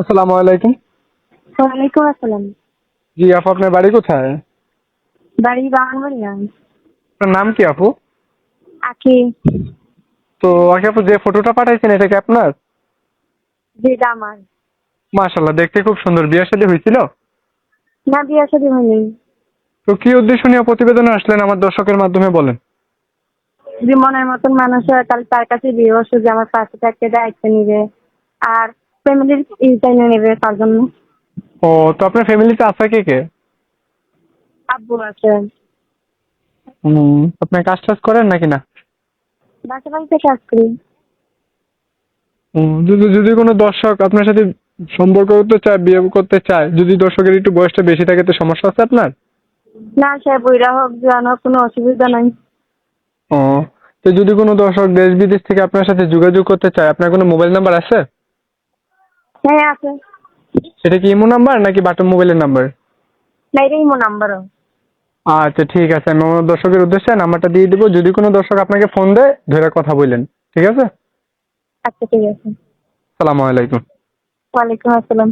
আসসালামু আলাইকুম। ওয়ালাইকুম আসসালাম। জি আপু আপনার বাড়ি কোথায়? বাড়ি আপনার নাম কি আপু? আখি তো আগে আপু যে ফটোটা পাঠাইছেন এটা কি আপনার? যেটা আমার। মাশাল্লাহ দেখতে খুব সুন্দর। বিয়ে শাদী হয়েছিল? না বিয়ে শাদী হয়নি। তো কি উদ্দেশ্য নিয়ে প্রতিবেদনে আসলেন? আমার দর্শকের মাধ্যমে বলেন। যদি মনের মতন মানুষ হয় তাহলে তার কাছে বিয়ে বসে যে আমার পাশে থাকতে দায়িত্ব নিবে। আর ফ্যামিলির ইনটাইনে নেবে তার জন্য। ও তো আপনার ফ্যামিলিতে আছে কে কে? আব্বু আছে। হুম আপনি কাজ টাজ করেন নাকি না? বাসা বাড়িতে কাজ করি হুম, যদি যদি কোনো দর্শক আপনার সাথে সম্পর্ক করতে চায় বিয়ে করতে চায় যদি দর্শকের একটু বয়সটা বেশি থাকে তো সমস্যা আছে আপনার? না সে বইরা হোক জান হোক কোনো অসুবিধা নাই। ও তো যদি কোনো দর্শক দেশ বিদেশ থেকে আপনার সাথে যোগাযোগ করতে চায় আপনার কোনো মোবাইল নাম্বার আছে? হ্যাঁ আছে। সেটা কি ইমো নাম্বার নাকি বাটন মোবাইলের নাম্বার? না এটাই ইমো নাম্বার আচ্ছা ঠিক আছে। আমি আমার দর্শকের উদ্দেশ্যে নাম্বারটা দিয়ে দিব। যদি কোনো দর্শক আপনাকে ফোন দেয় ধরে কথা বললেন। ঠিক আছে? আচ্ছা ঠিক আছে। সালামু আলাইকুম। ওয়ালাইকুম আসসালাম।